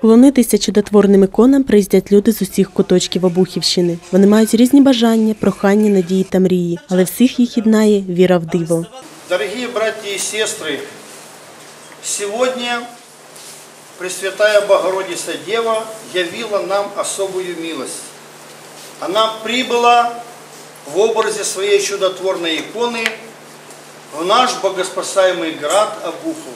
Клонитися чудотворним іконам приїздять люди з усіх куточків Обухівщини. Вони мають різні бажання, прохання, надії та мрії, але всіх їх єднає віра в диво. Дорогие братья и сестры, сегодня Пресвятая Богородица Дева явила нам особую милость. Она прибыла в образе своей чудотворной иконы в наш богоспасаемый град Обухов.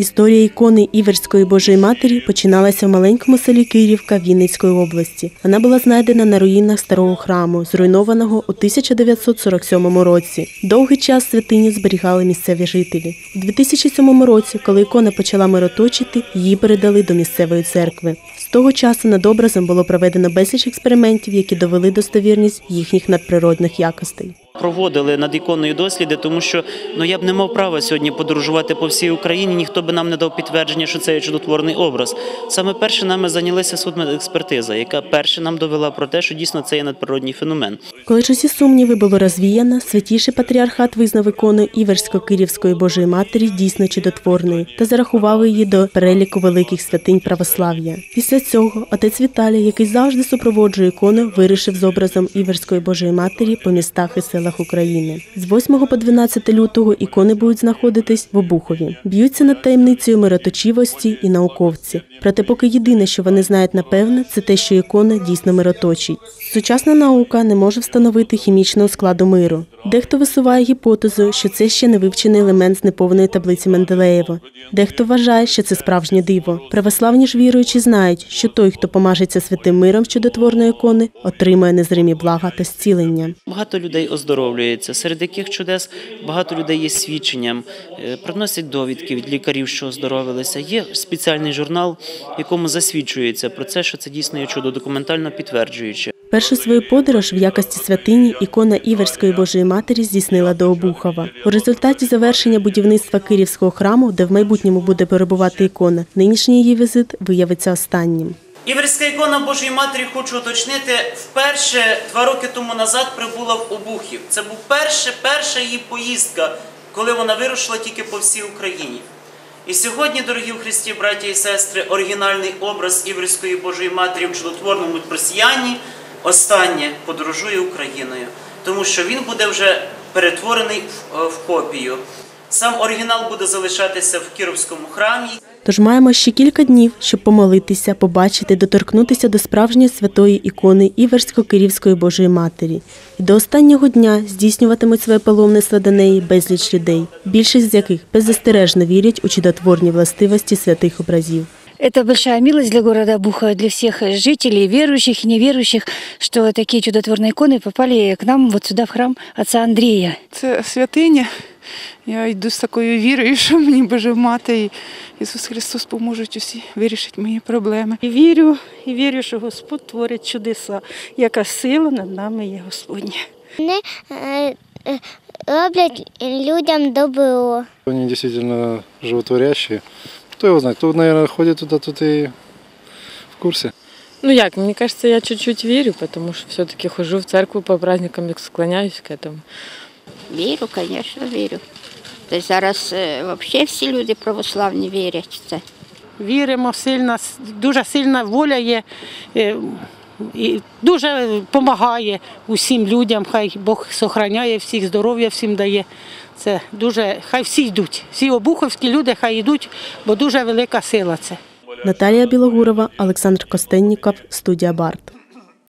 Історія ікони Іверської Божої Матері починалася в маленькому селі Київка Вінницької області. Вона була знайдена на руїнах старого храму, зруйнованого у 1947 році. Довгий час святиню зберігали місцеві жителі. У 2007 році, коли ікона почала мироточити, її передали до місцевої церкви. З того часу над образом було проведено безліч експериментів, які довели достовірність їхніх надприродних якостей. Проводили над іконою досліди, тому що ну я б не мав права сьогодні подорожувати по всій Україні. Ніхто би нам не дав підтвердження, що це є чудотворний образ. Саме перше нами зайнялася судмедекспертиза, яка перше нам довела про те, що дійсно це є надприродній феномен. Коли ж усі сумніви було розвіяно, святіший патріархат визнав ікону Іверсько-Кирівської Божої Матері дійсно чудотворною та зарахував її до переліку великих святинь православ'я. Після цього отець Віталій, який завжди супроводжує ікону, вирішив з образом Іверської Божої Матері по містах і селах України. З 8 по 12 лютого ікони будуть знаходитись в Обухові. Б'ються над таємницею мироточивості і науковці. Проте, поки єдине, що вони знають напевне, це те, що ікона дійсно мироточить. Сучасна наука не може встановити хімічного складу миру. Дехто висуває гіпотезу, що це ще не вивчений елемент з неповної таблиці Менделеєва. Дехто вважає, що це справжнє диво. Православні ж віруючі знають, що той, хто помажеться святим миром чудотворної ікони, отримає незримі блага та зцілення. Багато людей оздоровлюється, серед яких чудес багато людей є свідченням, е, приносять довідки від лікарів, що оздоровилися. Є спеціальний журнал, якому засвідчується про це, що це дійсно є чудо, документально підтверджуючи. Першу свою подорож в якості святині ікона Іверської Божої Матері здійснила до Обухова. У результаті завершення будівництва Кирівського храму, де в майбутньому буде перебувати ікона, нинішній її візит виявиться останнім. Іверська ікона Божої Матері, хочу уточнити, вперше два роки тому назад прибула в Обухів. Це був перше, перша її поїздка, коли вона вирушила тільки по всій Україні. І сьогодні, дорогі в Христі, браті і сестри, оригінальний образ Іверської Божої Матері в чудотворному просіянні останнє подорожує Україною, тому що він буде вже перетворений в, в копію. Сам оригінал буде залишатися в Кіровському храмі. Тож маємо ще кілька днів, щоб помолитися, побачити, доторкнутися до справжньої святої ікони Іверсько-Кирівської Божої Матері. І до останнього дня здійснюватимуть своє паломництво до неї безліч людей, більшість з яких беззастережно вірять у чудотворні властивості святих образів. Это большая милость для города Буха, для всех жителей, верующих и неверующих, что такие чудотворные иконы попали к нам вот сюда, в храм отца Андрея. Це святиня. Я йду з такою вірою, що мені Божа мати і Ісус Христос поможуть усі вирішити мої проблеми. І вірю, і вірю, що Господь творить чудеса. Яка сила над нами є Господня. Вони е, е, роблять людям добро. Они действительно животворящие. Кто его знает, кто, наверное, ходит туда, тут и в курсе. Ну як, мені кажется, я чуть-чуть вірю, тому що все-таки хожу в церкву по праздникам як склоняюсь к этому. Вірю, звісно, вірю. Та зараз е, взагалі всі люди православні вірять в це. Віримо, сильно, дуже сильна воля є. І дуже допомагає усім людям, хай Бог сохраняє всіх, здоров'я всім дає. Це дуже, хай всі йдуть. Всі обуховські люди хай йдуть, бо дуже велика сила це. Наталія Білогурова, Олександр Костенніков, студія Барт.